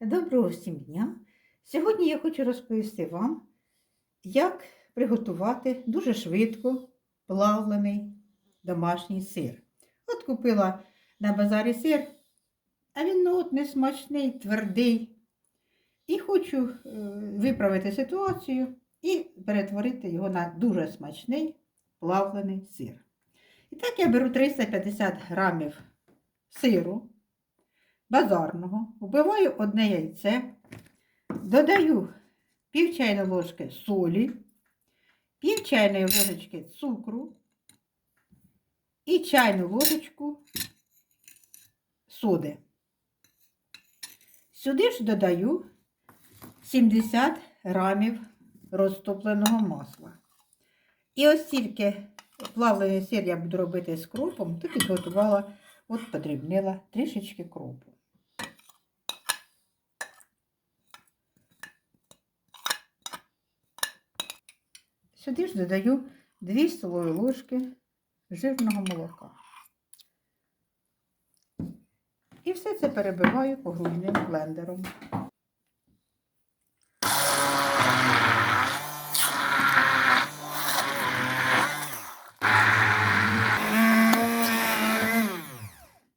Доброго всім дня! Сьогодні я хочу розповісти вам, як приготувати дуже швидко плавлений домашній сир. От купила на базарі сир, а він ну, от несмачний, твердий. І хочу е, виправити ситуацію і перетворити його на дуже смачний плавлений сир. І так я беру 350 грамів сиру базарного, вбиваю одне яйце, додаю пів чайної ложки солі, пів чайної ложечки цукру і чайну ложечку соди. Сюди ж додаю 70 грамів розтопленого масла. І ось тільки плавлений сир я буду робити з кропом, то підготувала, от подрібнила трішечки кропу. Сюди ж додаю 2 столові ложки жирного молока. І все це перебиваю погружним блендером.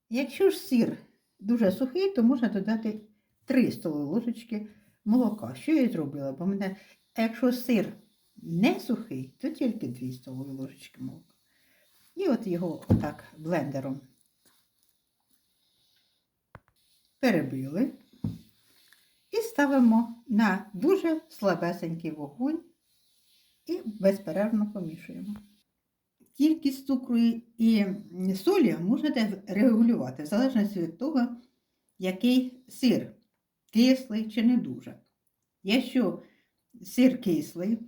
Якщо ж сир дуже сухий, то можна додати 3 столові ложечки молока. Що я зробила? Бо мене, якщо сир не сухий, то тільки 2 столові ложечки молока. І от його отак блендером перебили і ставимо на дуже слабесенький вогонь і безперервно помішуємо. Кількість цукру і солі можете регулювати в залежності від того, який сир кислий чи не дуже. Якщо сир кислий,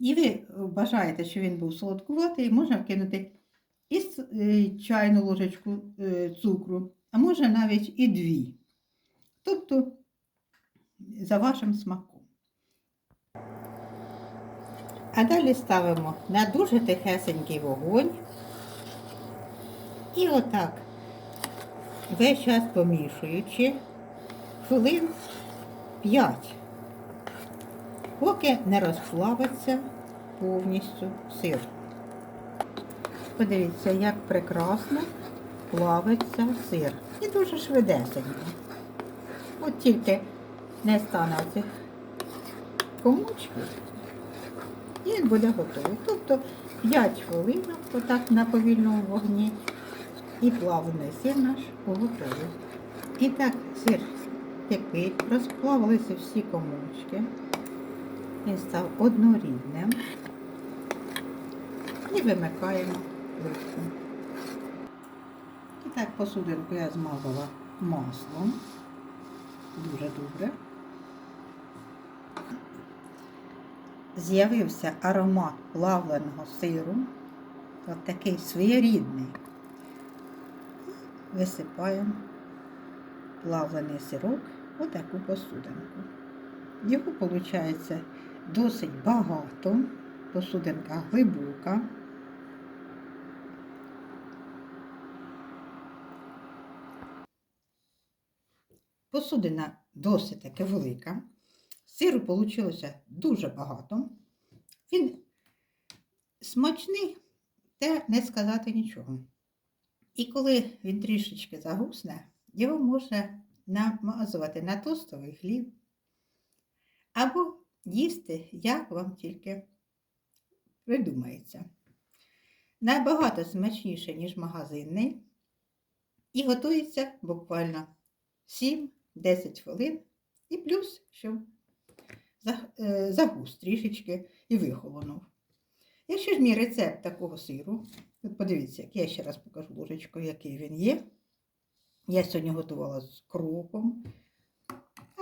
і ви бажаєте, щоб він був солодкуватий, можна вкинути і е, чайну ложечку е, цукру, а може навіть і дві. Тобто за вашим смаком. А далі ставимо на дуже тихесенький вогонь. І отак, весь час помішуючи, хвилин 5, поки не розплавиться повністю сир. Подивіться, як прекрасно плавиться сир. І дуже швидесенько. От тільки не стане цих комочків. І він буде готовий. Тобто 5 хвилин отак на повільному вогні. І плавлений сир наш готовий. І так сир кипить, розплавилися всі комочки. Він став однорідним. І вимикаємо плитку. І так посудинку я змазала маслом. Дуже добре. З'явився аромат плавленого сиру. От такий своєрідний. Висипаємо плавлений сирок в таку посудинку. Його виходить досить багато, посудинка глибока. Посудина досить таки велика. Сиру вийшло дуже багато. Він смачний, те не сказати нічого. І коли він трішечки загусне, його можна намазувати на тостовий хліб або їсти, як вам тільки придумається. Набагато смачніше, ніж магазинний, і готується буквально 7-10 хвилин, і плюс, що загус трішечки і вихолонув. Якщо ж мій рецепт такого сиру, от подивіться, як я ще раз покажу ложечкою, який він є. Я сьогодні готувала з кропом,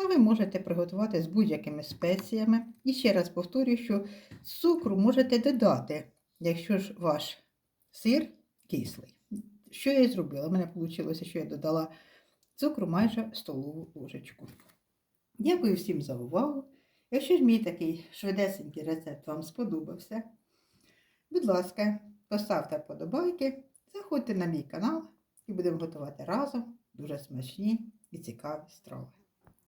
а ви можете приготувати з будь-якими спеціями. І ще раз повторюю, що цукру можете додати, якщо ж ваш сир кислий. Що я і зробила? У мене вийшло, що я додала цукру майже столову ложечку. Дякую всім за увагу. Якщо ж мій такий швидесенький рецепт вам сподобався, будь ласка, поставте вподобайки, заходьте на мій канал і будемо готувати разом дуже смачні і цікаві страви.